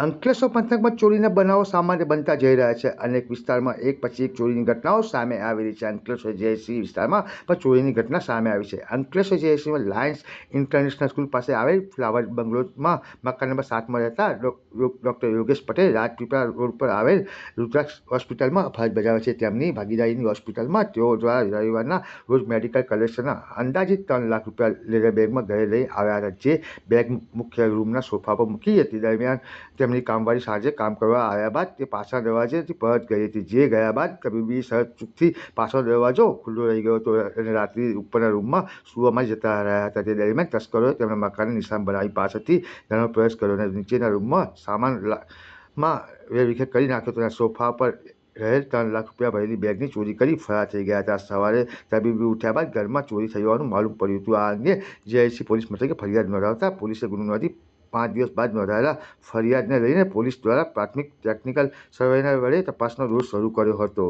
અંકલેશ્વર પંથકમાં ચોરીના બનાવો સામાન્ય બનતા જઈ રહ્યા છે. અનેક વિસ્તારમાં એક પછી એક ચોરીની ઘટનાઓ સામે આવી રહી છે. અંકલેશ્વર જેએસસી વિસ્તારમાં પણ ચોરીની ઘટના સામે આવી છે. અંકલેશ્વર જેએસસીમાં લાયન્સ ઇન્ટરનેશનલ સ્કૂલ પાસે આવેલ ફ્લાવર બંગલોમાં મકાન નંબર સાતમાં રહેતા ડૉક્ટર યોગેશ પટેલ રાજપીપળા રોડ પર આવેલ રુદ્રાક્ષ હોસ્પિટલમાં ફરજ બજાવે છે. તેમની ભાગીદારીની હોસ્પિટલમાં તેઓ દ્વારા રવિવારના રોજ મેડિકલ કલેક્શનના અંદાજિત ત્રણ લાખ રૂપિયા લેટર બેગમાં ઘરે લઈ આવ્યા હતા જે બેગ મુખ્ય રૂમના સોફા પર મૂકી હતી. દરમિયાન તેમની કામવાળી સાંજે કામ કરવા આવ્યા બાદ તે પાછા દરવાજેથી પરત ગઈ હતી. જે ગયા બાદ તબીબી શરત પાછો દરવાજો ખુલ્લો રહી ગયો હતો અને રાત્રિ ઉપરના રૂમમાં સુવામાં જતા રહ્યા હતા. તે દરમિયાન તસ્કરોએ તેમના મકાનની નિશાન બનાવી પાછળથી તેનો પ્રવેશ કર્યો અને નીચેના રૂમમાં સામાનમાં વેરવિખેર કરી નાખ્યો હતો. સોફા પર રહેલ ત્રણ લાખ રૂપિયા ભરેલી બેગની ચોરી કરી ફરાર થઈ ગયા હતા. સવારે તબીબી ઉઠ્યા બાદ ઘરમાં ચોરી થઈ હોવાનું માલુમ પડ્યું હતું. આ અંગે જીઆઈસી પોલીસ મથકે ફરિયાદ નોંધાવતા પોલીસે ગુનો નોંધી પાંચ દિવસ બાદ નોંધાયેલા ફરિયાદને લઈને પોલીસ દ્વારા પ્રાથમિક ટેકનિકલ સર્વેના વડે તપાસનો દોર શરૂ કર્યો હતો.